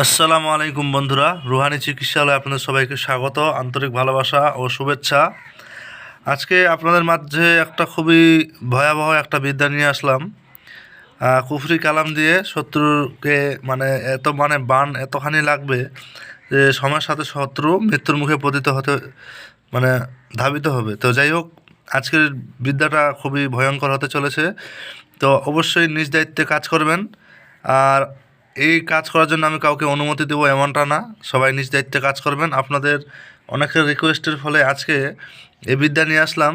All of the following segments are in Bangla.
আসসালামু আলাইকুম বন্ধুরা, রুহানি চিকিৎসালয়ে আপনাদের সবাইকে স্বাগত, আন্তরিক ভালোবাসা ও শুভেচ্ছা। আজকে আপনাদের মাঝে একটা খুবই ভয়াবহ একটা বিদ্যা নিয়ে আসলাম। কুফরি কালাম দিয়ে শত্রুকে মানে এত মানে বান এতখানি লাগবে যে সময়ের সাথে শত্রু মৃত্যুর মুখে পতিত হতে মানে ধাবিত হবে। তো যাই হোক, আজকের বিদ্যাটা খুবই ভয়ঙ্কর হতে চলেছে। তো অবশ্যই নিজ দায়িত্বে কাজ করবেন। আর এই কাজ করার জন্য আমি কাউকে অনুমতি দেবো এমনটা না। সবাই নিজ দায়িত্বে কাজ করবেন। আপনাদের অনেকের রিকোয়েস্টের ফলে আজকে এই বিদ্যা নিয়ে আসলাম।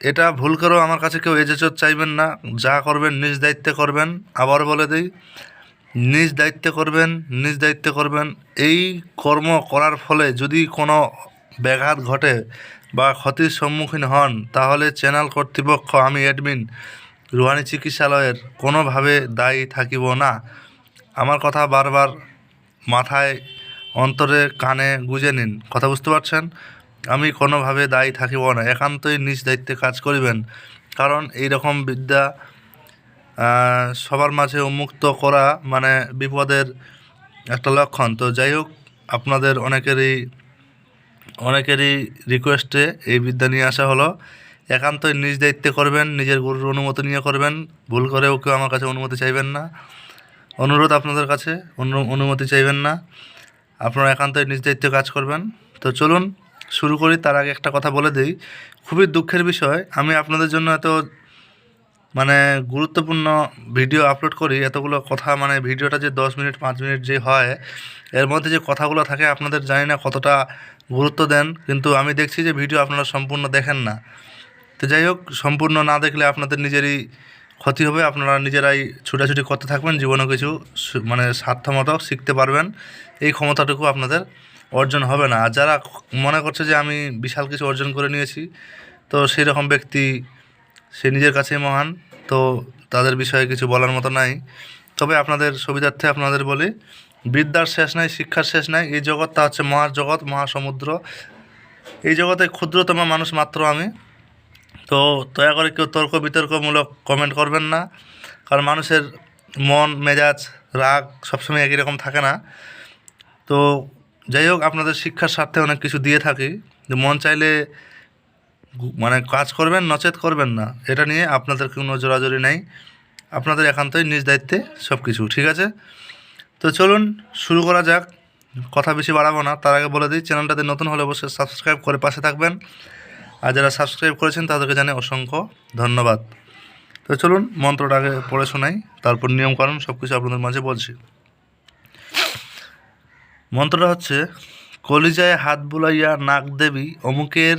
এটা ভুল করেও আমার কাছে কেউ এজেচত চাইবেন না। যা করবেন, নিজ দায়িত্বে করবেন। আবার বলে দিই, নিজ দায়িত্বে করবেন, নিজ দায়িত্বে করবেন। এই কর্ম করার ফলে যদি কোনো ব্যাঘাত ঘটে বা ক্ষতির সম্মুখীন হন, তাহলে চ্যানেল কর্তৃপক্ষ, আমি অ্যাডমিন রুহানি চিকিৎসালয়ের কোনোভাবে দায়ী থাকিব না। আমার কথা বারবার মাথায়, অন্তরে কানে গুজে নিন। কথা বুঝতে পারছেন? আমি কোনোভাবে দায়ী থাকিব না। একান্তই নিজ দায়িত্বে কাজ করিবেন। কারণ এই রকম বিদ্যা সবার মাঝে উন্মুক্ত করা মানে বিপদের একটা লক্ষণ। তো যাই হোক, আপনাদের অনেকেরই অনেকেরই রিকোয়েস্টে এই বিদ্যা নিয়ে আসা হলো। একান্তই নিজ দায়িত্বে করবেন, নিজের গুরুর অনুমতি নিয়ে করবেন। ভুল করেও কেউ আমার কাছে অনুমতি চাইবেন না। অনুরোধ আপনাদের কাছে, অনু- অনুমতি চাইবেন না। আপনারা একান্তই নিজ দায়িত্বে কাজ করবেন। তো চলুন, শুরু করি। তার আগে একটা কথা বলে দিই। খুবই দুঃখের বিষয়, আমি আপনাদের জন্য এত মানে গুরুত্বপূর্ণ ভিডিও আপলোড করি, এতগুলো কথা মানে ভিডিওটা যে দশ মিনিট, পাঁচ মিনিট যে হয়, এর মধ্যে যে কথাগুলো থাকে, আপনাদের জানি না কতটা গুরুত্ব দেন, কিন্তু আমি দেখছি যে ভিডিও আপনারা সম্পূর্ণ দেখেন না। তো যাই হোক, সম্পূর্ণ না দেখলে আপনাদের নিজেরই ক্ষতি হবে, আপনারা নিজেরাই ছুটাছুটি করতে থাকবেন জীবনে কিছু মানে সাধ্যমতো শিখতে পারবেন। এই ক্ষমতাটুকু আপনাদের অর্জন হবে না। আর যারা মনে করছে যে আমি বিশাল কিছু অর্জন করে নিয়েছি, তো সেই রকম ব্যক্তি, সে নিজের কাছেই মহান, তো তাদের বিষয়ে কিছু বলার মতো নাই। তবে আপনাদের সুবিধার্থে আপনাদের বলি বিদ্যার শেষ নাই, শিক্ষার শেষ নাই, এই জগৎটা হচ্ছে মহাজগৎ মহাসমুদ্র। এই জগতে ক্ষুদ্রতম মানুষ মাত্র আমি। তো দয়া করে কেউ তর্ক বিতর্কমূলক কমেন্ট করবেন না। কারণ মানুষের মন, মেজাজ, রাগ সবসময় একই রকম থাকে না। তো যাই হোক, আপনাদের শিক্ষার স্বার্থে অনেক কিছু দিয়ে থাকি। যে মন চাইলে মানে কাজ করবেন, নচেত করবেন না। এটা নিয়ে আপনাদের কোনো জোরাজোরি নেই। আপনাদের একান্তই নিজ দায়িত্বে সব কিছু ঠিক আছে? তো চলুন, শুরু করা যাক। কথা বেশি বাড়াবো না। তার আগে বলে দিই, চ্যানেলটাতে নতুন হলে অবশ্যই সাবস্ক্রাইব করে পাশে থাকবেন। আর যারা সাবস্ক্রাইব করেছেন তাদেরকে জানে অসংখ্য ধন্যবাদ। তো চলুন মন্ত্রটা আগে পড়ে শোনাই, তারপর নিয়মকানুন সব কিছু আপনাদের মাঝে বলছি। মন্ত্রটা হচ্ছে, কলিজায় হাত বুলাইয়া নাক দেবী অমুকের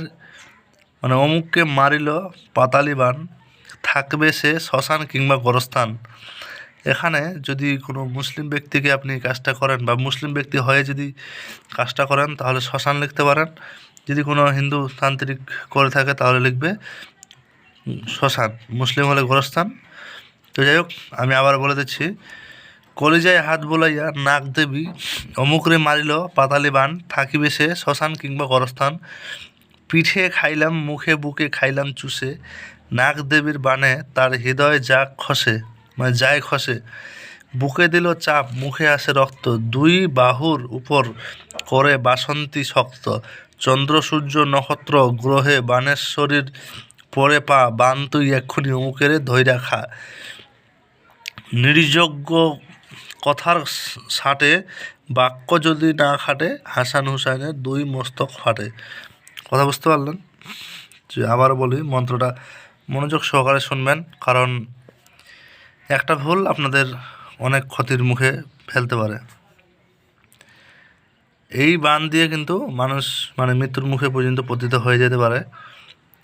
মানে অমুককে মারিল পাতালিবান থাকবে সে শ্মশান কিংবা গোরস্থান। এখানে যদি কোনো মুসলিম ব্যক্তিকে আপনি কাজটা করেন বা মুসলিম ব্যক্তি হয়ে যদি কাজটা করেন তাহলে শ্মশান লিখতে পারেন। যদি কোনো হিন্দু তান্ত্রিক করে থাকে, তাহলে লিখবে শ্মশান, মুসলিম হলে গোরস্থান। তো যাই হোক, আমি আবার বলে দিচ্ছি, কলিজায় হাত বোলাইয়া নাক দেবী, অমুকরে মারিল পাতালি বান, থাকিবে সে শ্মশান কিংবা গরস্থান। পিঠে খাইলাম, মুখে বুকে খাইলাম চুষে, নাক দেবীর বানে তার হৃদয় যা খসে মানে যায় খসে। বুকে দিল চাপ, মুখে আসে রক্ত, দুই বাহুর উপর করে বাসন্তী শক্ত। চন্দ্র, সূর্য, নক্ষত্র, গ্রহে বানের শরীর পরে পা বান তুই এক্ষুনি অমুকেরে ধৈরা খা। নির্যোগ্য কথার সাটে বাক্য যদি না খাটে, হাসান হুসাইনের দুই মস্তক ফাটে। কথা বুঝতে পারলেন? যে আবার বলি, মন্ত্রটা মনোযোগ সহকারে শুনবেন, কারণ একটা ভুল আপনাদের অনেক ক্ষতির মুখে ফেলতে পারে। এই বান দিয়ে কিন্তু মানুষ মানে মৃত্যুর মুখে পর্যন্ত পতিত হয়ে যেতে পারে।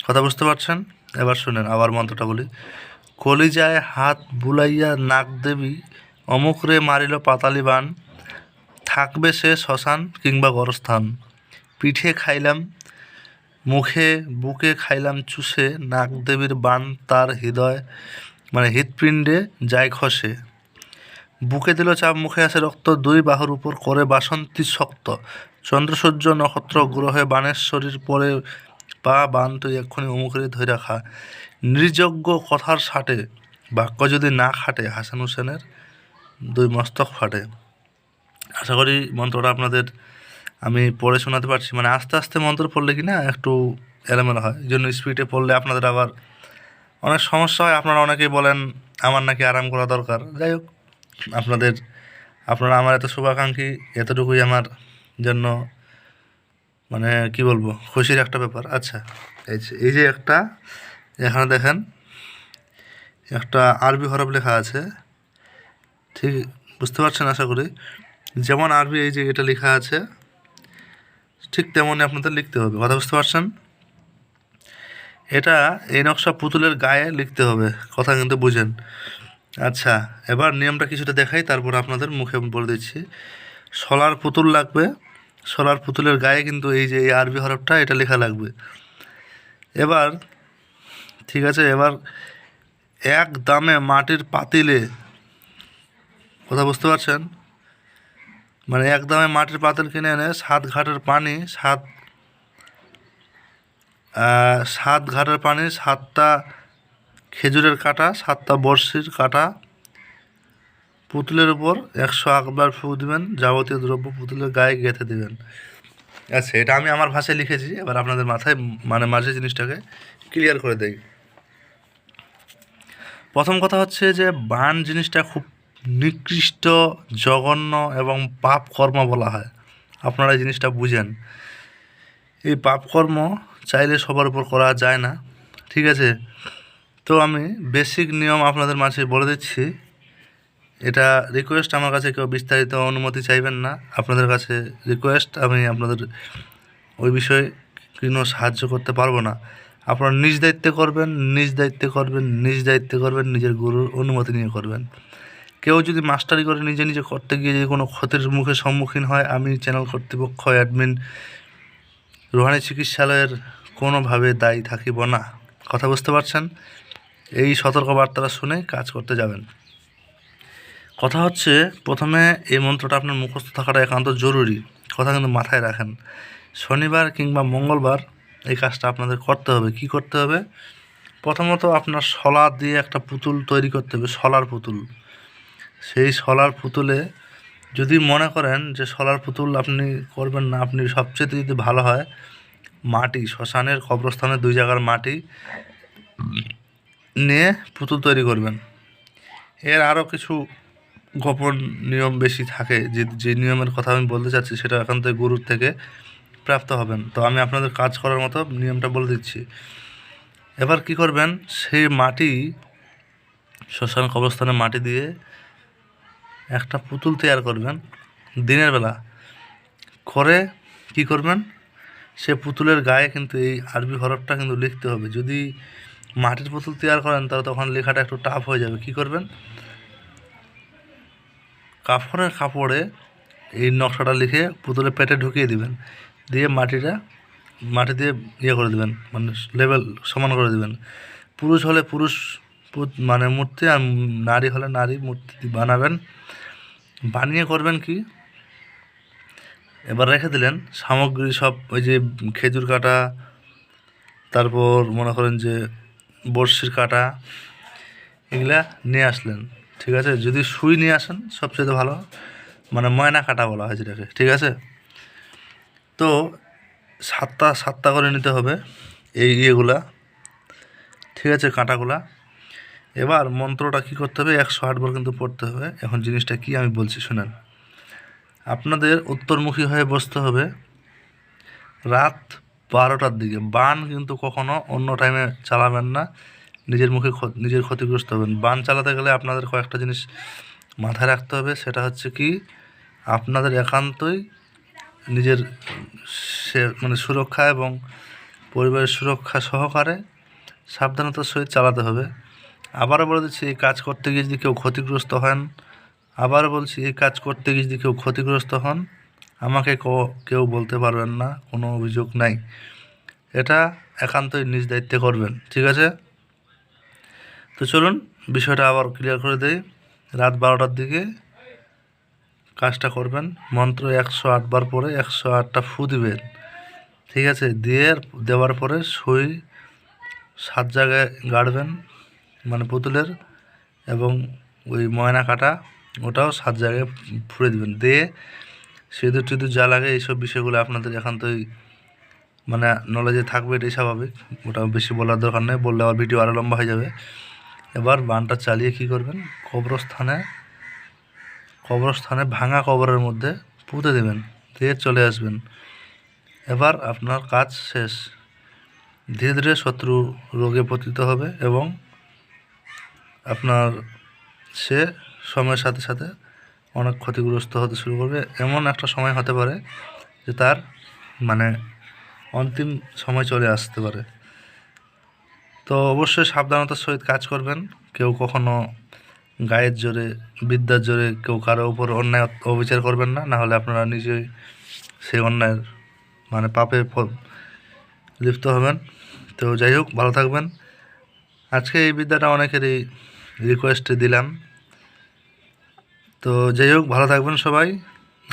কথা বুঝতে পারছেন? এবার শুনেন আবার মন্ত্রটা বলি। কলিজায় হাত বুলাইয়া নাক দেবী অমুক রে মারিল পাতালি বান। থাকবে সে শ্মশান কিংবা গরস্থান। পিঠে খাইলাম, মুখে বুকে খাইলাম চুষে। নাক দেবীর বান তার হৃদয় মানে হৃৎপিণ্ডে যায় খসে। বুকে দিল চাপ, মুখে আসে রক্ত, দুই বাহুর উপর করে বাসন্তী শক্ত। চন্দ্রসূর্য নক্ষত্র গ্রহে বানের শরীর পরে পা বান তুই এক্ষুনি অমুখের ধরে রাখা নির্যোগ্য কথার সাটে, বাক্য যদি না খাটে, হাসান হোসেনের দুই মস্তক ফাটে। আশা করি মন্ত্রটা আপনাদের আমি পড়ে শোনাতে পারছি। মানে আস্তে আস্তে মন্ত্র পড়লে কি না একটু এলোমেলো হয়। এই জন্য স্পিডে পড়লে আপনাদের আবার অনেক সমস্যা হয়। আপনারা অনেকেই বলেন, আমার নাকি আরাম করা দরকার। যাই হোক আপনাদের, আপনারা আমার এত শুভাকাঙ্ক্ষী, এতটুকুই আমার জন্য মানে কি বলব, খুশির একটা ব্যাপার। আচ্ছা এই যে একটা, এখানে দেখেন, একটা আরবি হরফ লেখা আছে। ঠিক, বুঝতে পারছেন আশা করি? যেমন আরবি এই যে, এটা লেখা আছে, ঠিক তেমনই আপনাদের লিখতে হবে। কথা বুঝতে পারছেন? এটা এই নকশা পুতুলের গায়ে লিখতে হবে, কথা কিন্তু বুঝেন। আচ্ছা এবার নিয়মটা কিছুটা দেখাই, তারপর আপনাদের মুখে বলে দিচ্ছি। সোলার পুতুল লাগবে, সোলার পুতুলের গায়ে কিন্তু এই যে এই আরবি হরফটা, এটা লেখা লাগবে। এবার, ঠিক আছে, এবার এক দামে মাটির পাতিলে, কথা বুঝতে পারছেন? মানে এক দামে মাটির পাতিল কিনে এনে সাত ঘাটের পানি, সাত সাত ঘাটের পানি, সাতটা খেজুরের কাটা, সাতটা বড়শির কাটা, পুতুলের উপর একশো একবার ফু দিবেন, যাবতীয় দ্রব্য পুতুলের গায়ে গেঁথে দেবেন। আচ্ছা এটা আমি আমার ভাষায় লিখেছি, এবার আপনাদের মাথায় মানে মাঝে জিনিসটাকে ক্লিয়ার করে দেই। প্রথম কথা হচ্ছে যে, বান জিনিসটা খুব নিকৃষ্ট, জঘন্য এবং পাপ কর্ম বলা হয়। আপনারা এই জিনিসটা বুঝেন। এই পাপকর্ম চাইলে সবার উপর করা যায় না, ঠিক আছে? তো আমি বেসিক নিয়ম আপনাদের মাঝে বলে দিচ্ছি। এটা রিকোয়েস্ট আমার কাছে কেউ বিস্তারিত অনুমতি চাইবেন না। আপনাদের কাছে রিকোয়েস্ট আমি আপনাদের ওই বিষয়ে কোনো সাহায্য করতে পারব না। আপনারা নিজ দায়িত্বে করবেন, নিজ দায়িত্বে করবেন, নিজ দায়িত্বে করবেন, নিজের গুরুর অনুমতি নিয়ে করবেন। কেউ যদি মাস্টারি করে নিজে নিজে করতে গিয়ে যদি কোনো ক্ষতির মুখে সম্মুখীন হয়, আমি চ্যানেল কর্তৃপক্ষ অ্যাডমিন রোহানি চিকিৎসালয়ের কোনোভাবে দায়ী থাকিব না। কথা বুঝতে পারছেন? এই সতর্কবার্তাটা শুনে কাজ করতে যাবেন। কথা হচ্ছে, প্রথমে এই মন্ত্রটা আপনার মুখস্থ থাকাটা একান্ত জরুরি। কথা কিন্তু মাথায় রাখেন। শনিবার কিংবা মঙ্গলবার এই কাজটা আপনাদের করতে হবে। কি করতে হবে? প্রথমত আপনার শলা দিয়ে একটা পুতুল তৈরি করতে হবে, শলার পুতুল। সেই শলার পুতুলে যদি মনে করেন যে শলার পুতুল আপনি করবেন না, আপনি সবচেয়ে যদি ভালো হয়, মাটি, শ্মশানের কবরস্থানের দুই জায়গার মাটি নিয়ে পুতুল তৈরি করবেন। এর আরও কিছু গোপন নিয়ম বেশি থাকে, যে যে নিয়মের কথা আমি বলতে চাচ্ছি সেটা এখান থেকে গুরুর থেকে প্রাপ্ত হবেন। তো আমি আপনাদের কাজ করার মতো নিয়মটা বলে দিচ্ছি। এবার কি করবেন, সেই মাটি, শ্মশান কবরস্থানে মাটি দিয়ে একটা পুতুল তৈরি করবেন। দিনের বেলা করে কি করবেন, সে পুতুলের গায়ে কিন্তু এই আরবি হরফটা কিন্তু লিখতে হবে। যদি মাটির পুতুল তৈরি করেন, তাহলে তখন লেখাটা একটু টাফ হয়ে যাবে। কি করবেন? কাপড়ের কাপড়ে এই নকশাটা লিখে পুতুলের পেটে ঢুকিয়ে দিবেন। দিয়ে মাটিটা, মাটি দিয়ে ইয়ে করে দেবেন মানে লেভেল সমান করে দেবেন। পুরুষ হলে পুরুষ মানে মূর্তি, আর নারী হলে নারী মূর্তি বানাবেন। বানিয়ে করবেন কি? এবার রেখে দিলেন সামগ্রী সব, ওই যে খেজুর কাটা, তারপর মনে করেন যে বড়শির কাটা, এগুলা নিয়ে আসলেন, ঠিক আছে? যদি সুই নিয়ে আসেন সবচেয়ে ভালো মানে ময়না কাটা বলা হয় যেটাকে, ঠিক আছে? তো সাতটা সাতটা করে নিতে হবে এই ইয়েগুলা, ঠিক আছে, কাঁটাগুলা। এবার মন্ত্রটা কী করতে হবে? একশো আটবার কিন্তু পড়তে হবে। এখন জিনিসটা কি আমি বলছি, শুনেন। আপনাদের উত্তরমুখী হয়ে বসতে হবে। রাত বারোটার দিকে। বান কিন্তু কখনো অন্য টাইমে চালাবেন না। নিজের মুখে নিজের ক্ষতিগ্রস্ত হবেন। বান চালাতে গেলে আপনাদের কয়েকটা জিনিস মাথায় রাখতে হবে। সেটা হচ্ছে কি, আপনাদের একান্তই নিজের সে মানে সুরক্ষা এবং পরিবারের সুরক্ষা সহকারে সাবধানতার সহিত চালাতে হবে। আবারও বলে দিচ্ছি, এই কাজ করতে গিয়ে যদি কেউ ক্ষতিগ্রস্ত হন, আবারও বলছি, এই কাজ করতে গিয়ে যদি কেউ ক্ষতিগ্রস্ত হন আমাকে কেউ বলতে পারবেন না, কোনো অভিযোগ নাই। এটা একান্তই নিজ দায়িত্বে করবেন, ঠিক আছে? তো চলুন, বিষয়টা আবার ক্লিয়ার করে দেই। রাত বারোটার দিকে কাজটা করবেন, মন্ত্র একশো আটবার পরে একশো আটটা ফু দিবেন, ঠিক আছে? দিয়ে দেওয়ার পরে সই সাত জায়গায় গাড়বেন মানে পুতুলের, এবং ওই ময়না কাটা, ওটাও সাত জায়গায় ফুড়ে দেবেন। দিয়ে সিঁদুর টিঁদুর যা লাগে এইসব বিষয়গুলো আপনাদের একান্তই মানে নলেজে থাকবে, এটাই স্বাভাবিক। ওটা বেশি বলার দরকার নেই, বললে আবার ভিডিও আরও লম্বা হয়ে যাবে। এবার বানটা চালিয়ে কি করবেন? কবরস্থানে কবরস্থানে ভাঙা কবরের মধ্যে পুঁতে দেবেন, দিয়ে চলে আসবেন। এবার আপনার কাজ শেষ। ধীরে ধীরে শত্রু রোগে পতিত হবে এবং আপনার সে সময়ের সাথে সাথে অনেক ক্ষতিগ্রস্ত হতে শুরু করবে। এমন একটা সময় হতে পারে যে তার মানে অন্তিম সময় চলে আসতে পারে। তো অবশ্যই সাবধানতার সহিত কাজ করবেন। কেউ কখনো গায়ের জোরে, বিদ্যার জোরে কেউ কারও উপর অন্যায় অবিচার করবেন না। না হলে আপনারা নিজেই সেই অন্যায়ের মানে পাপে লিপ্ত হবেন। তো যাই হোক, ভালো থাকবেন। আজকে এই বিদ্যাটা অনেকেরই রিকোয়েস্টে দিলাম। তো যাই হোক, ভালো থাকবেন সবাই।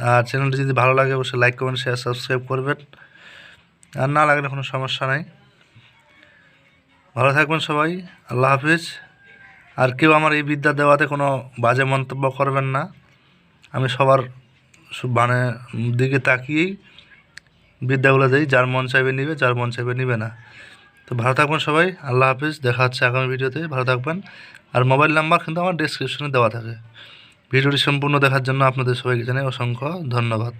আর চ্যানেলটি যদি ভালো লাগে, অবশ্যই লাইক কমেন্ট শেয়ার সাবস্ক্রাইব করবেন। আর না লাগলে কোনো সমস্যা নাই। ভালো থাকবেন সবাই। আল্লাহ হাফিজ। আর কেউ আমার এই বিদ্যা দেওয়াতে কোনো বাজে মন্তব্য করবেন না। আমি সবার মানে দিকে তাকিয়েই বিদ্যাগুলো দিই। যার মন চাইবে নিবে, যার মন চাইবে নিবে না। তো ভালো থাকবেন সবাই। আল্লাহ হাফিজ। দেখা হচ্ছে আগামী ভিডিওতে। ভালো থাকবেন। আর মোবাইল নাম্বার কিন্তু আমার ডিসক্রিপশনে দেওয়া থাকে। ভিডিওটি সম্পূর্ণ দেখার জন্য আপনাদের সবাইকে জানাই অসংখ্য ধন্যবাদ।